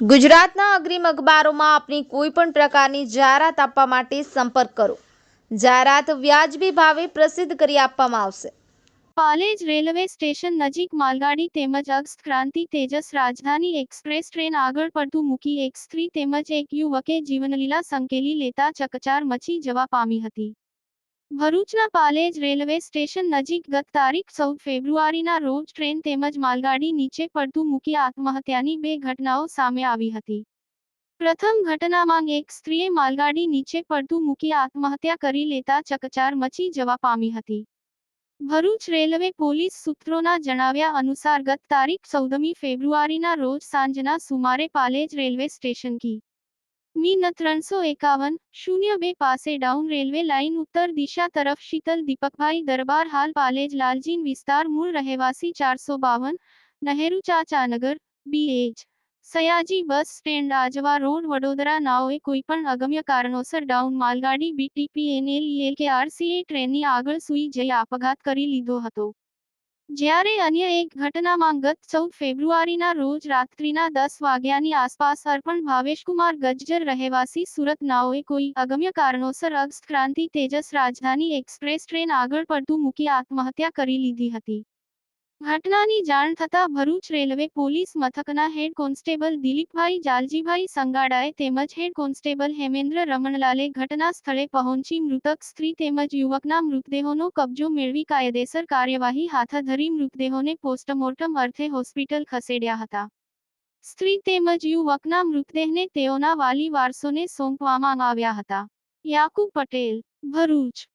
ગુજરાતના અગ્રીમ અખબારોમાં આપની કોઈ પણ પ્રકારની જાહેરાત આપવા માટે સંપર્ક કરો. જાહેરાત વ્યાજબી ભાવે પ્રસિદ્ધ કરી આપવામાં આવશે. પાલેજ રેલવે સ્ટેશન નજીક માલગાડી તેમજ અગસ્ત ક્રાંતિ તેજસ રાજધાની એક્સપ્રેસ ટ્રેન આગળ પડતું મૂકી એક સ્ત્રી તેમજ એક યુવકે જીવનલીલા સંકેલી લેતા ચકચાર મચી જવા પામી હતી. ભરૂચના પાલેજ રેલવે સ્ટેશન નજીક ગત તારીખ ચૌદ ફેબ્રુઆરીના રોજ ટ્રેન તેમજ માલગાડી નીચે પડતું મૂકી આત્મહત્યાની બે ઘટનાઓ સામે આવી હતી. પ્રથમ ઘટનામાં એક સ્ત્રીએ માલગાડી નીચે પડતું મૂકી આત્મહત્યા કરી લેતા ચકચાર મચી જવા પામી હતી. ભરૂચ રેલવે પોલીસ સૂત્રોના જણાવ્યા અનુસાર ગત તારીખ ચૌદમી ફેબ્રુઆરીના રોજ સાંજના સુમારે પાલેજ રેલવે સ્ટેશન કી મી ન ત્રણસો એકાવન, શૂન્ય બે પાસે ડાઉન રેલવે લાઇન ઉત્તર દિશા તરફ શીતલ દીપકભાઈ દરબાર હાલ પાલેજ, લાલજીન વિસ્તાર, મૂળ રહેવાસી ચારસો બાવન, Nehru Chachanagar BH Sayaji bus stand, Ajwa road, Vadodara નાઓએ કોઈપણ અગમ્ય કારણોસર ડાઉન, માલગાડી બીટીપીએનએલ કે આરસીએ ટ્રેનની આગળ સૂઈ જઈ આપઘાત કરી લીધો હતો. જ્યારે અન્ય એક ઘટનામાં ગત ચૌદ ફેબ્રુઆરીના રોજ રાત્રિના દસ વાગ્યાની આસપાસ અર્પણ ભાવેશકુમાર ગજ્જર રહેવાસી સુરત નાઓએ કોઈ અગમ્ય કારણોસર અગસ્ત ક્રાંતિ તેજસ રાજધાની એક્સપ્રેસ ટ્રેન આગળ પડતું મૂકી આત્મહત્યા કરી લીધી હતી. ઘટનાની જાણ થતાં ભરૂચ રેલવે પોલીસ મથકના હેડ કોન્સ્ટેબલ દિલીપભાઈ જાલજીભાઈ સંગાડાએ તેમજ હેડ કોન્સ્ટેબલ હેમેન્દ્ર રમણલાલે ઘટના સ્થળે પહોંચી મૃતક સ્ત્રી તેમજ યુવકના મૃતદેહોનો કબજો મેળવી કાયદેસર કાર્યવાહી હાથ ધરી મૃતદેહોને પોસ્ટમોર્ટમ અર્થે હોસ્પિટલ ખસેડ્યા હતા. સ્ત્રી તેમજ યુવકના મૃતદેહને તેઓના વાલી વારસોને સોંપવામાં આવ્યા હતા. યાકુબ પટેલ, ભરૂચ.